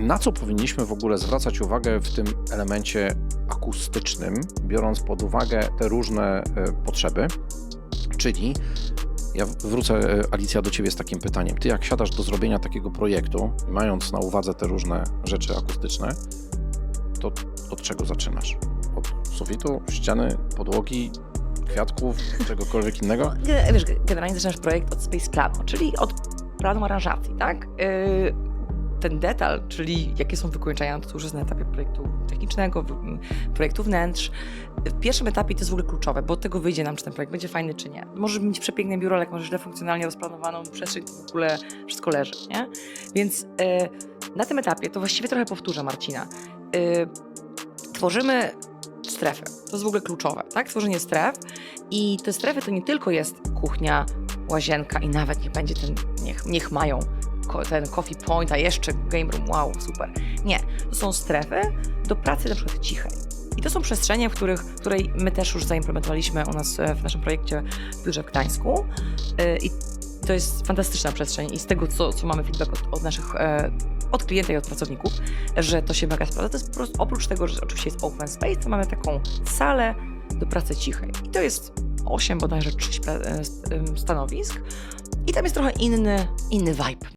Na co powinniśmy w ogóle zwracać uwagę w tym elemencie akustycznym, biorąc pod uwagę te różne e, potrzeby? Czyli ja wrócę, e, Alicja, do Ciebie z takim pytaniem. Ty, jak siadasz do zrobienia takiego projektu, mając na uwadze te różne rzeczy akustyczne, to od czego zaczynasz? Od sufitu, ściany, podłogi, kwiatków, czegokolwiek innego? Ge- Wiesz, generalnie zaczynasz projekt od space planu, czyli od planu aranżacji, tak? Yy, ten detal, czyli jakie są wykończenia, to już jest na etapie projektu technicznego, projektu wnętrz. W pierwszym etapie to jest w ogóle kluczowe, bo od tego wyjdzie nam, czy ten projekt będzie fajny, czy nie. Możesz mieć przepiękne biuro, ale jak masz źle funkcjonalnie rozplanowaną przestrzeń, to w ogóle wszystko leży, nie? Więc yy, na tym etapie, to właściwie trochę powtórzę Marcina, yy, tworzymy strefy. To jest w ogóle kluczowe, tak? Tworzenie stref. I te strefy to nie tylko jest kuchnia, łazienka i nawet niech będzie ten, niech, niech mają ten coffee point, a jeszcze game room, wow, super. Nie, to są strefy do pracy na przykład cichej. I to są przestrzenie, w których, której my też już zaimplementowaliśmy u nas e, w naszym projekcie w biurze w Gdańsku. E, I to jest fantastyczna przestrzeń i z tego, co, co mamy feedback od, od naszych, e, od klienta i od pracowników, że to się mega sprawdza. To jest po prostu, oprócz tego, że oczywiście jest open space, to mamy taką salę do pracy cichej. I to jest 8 bodajże 6 pra- e, st- em, stanowisk. I tam jest trochę inny, inny vibe.